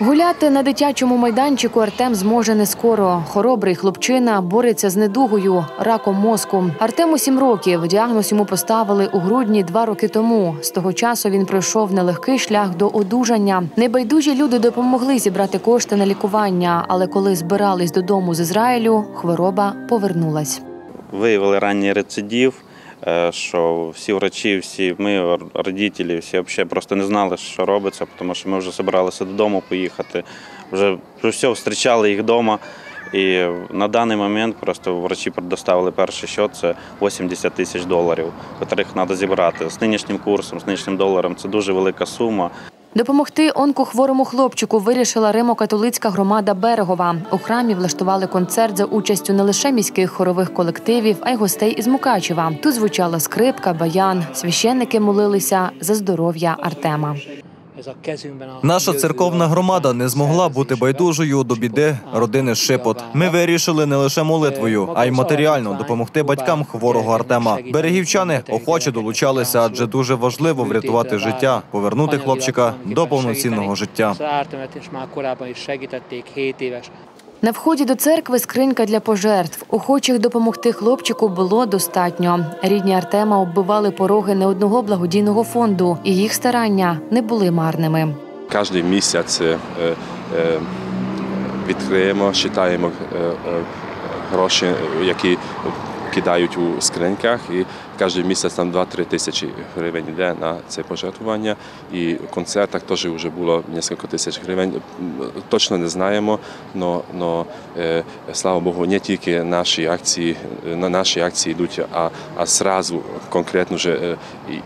Гуляти на дитячому майданчику Артем зможе не скоро. Хоробрий хлопчина бореться з недугою раком мозку. Артему сім років. Діагноз йому поставили у грудні два роки тому. З того часу він пройшов нелегкий шлях до одужання. Небайдужі люди допомогли зібрати кошти на лікування, але коли збирались додому з Ізраїлю, хвороба повернулась. Виявили ранній рецидив, е, що всі врачі, всі ми, родителі, всі взагалі просто не знали, що робиться, тому що ми вже збиралися додому поїхати. Вже, вже все, зустрічали їх вдома. І на даний момент просто врачі предоставили перший счет, це 80 тисяч доларів, яких треба зібрати. З нинішнім курсом, з нинішнім доларом це дуже велика сума. Допомогти онкохворому хлопчику вирішила Римо-католицька громада Берегова. У храмі влаштували концерт за участю не лише міських хорових колективів, а й гостей із Мукачева. Тут звучала скрипка, баян. Священники молилися за здоров'я Артема. Наша церковна громада не змогла бути байдужою до біди родини Шипот. Ми вирішили не лише молитвою, а й матеріально допомогти батькам хворого Артема. Берегівчани охоче долучалися, адже дуже важливо врятувати життя, повернути хлопчика до повноцінного життя. Ártemet is már korábban is segítették, 7 éves На вході до церкви скринька для пожертв. Охочих допомогти хлопчику було достатньо. Рідні Артема оббивали пороги не одного благодійного фонду, і їх старання не були марними. Кожен місяць е, е, відкриємо, читаємо е, гроші, які кидають у скриньках, і кожен місяць там 2-3 тисячі гривень йде на це пожертвування. І в концертах теж вже було кілька тисяч гривень. Точно не знаємо, але слава Богу, не тільки наші акції, на наші акції йдуть, а, а зразу конкретно вже е,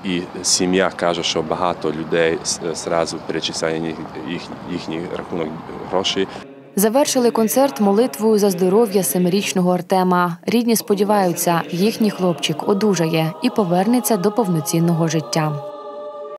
і, і сім'я каже, що багато людей с- зразу перечисляє їх, їх, їхній рахунок грошей. Завершили концерт молитвою за здоров'я семирічного Артема. Рідні сподіваються, їхній хлопчик одужає і повернеться до повноцінного життя.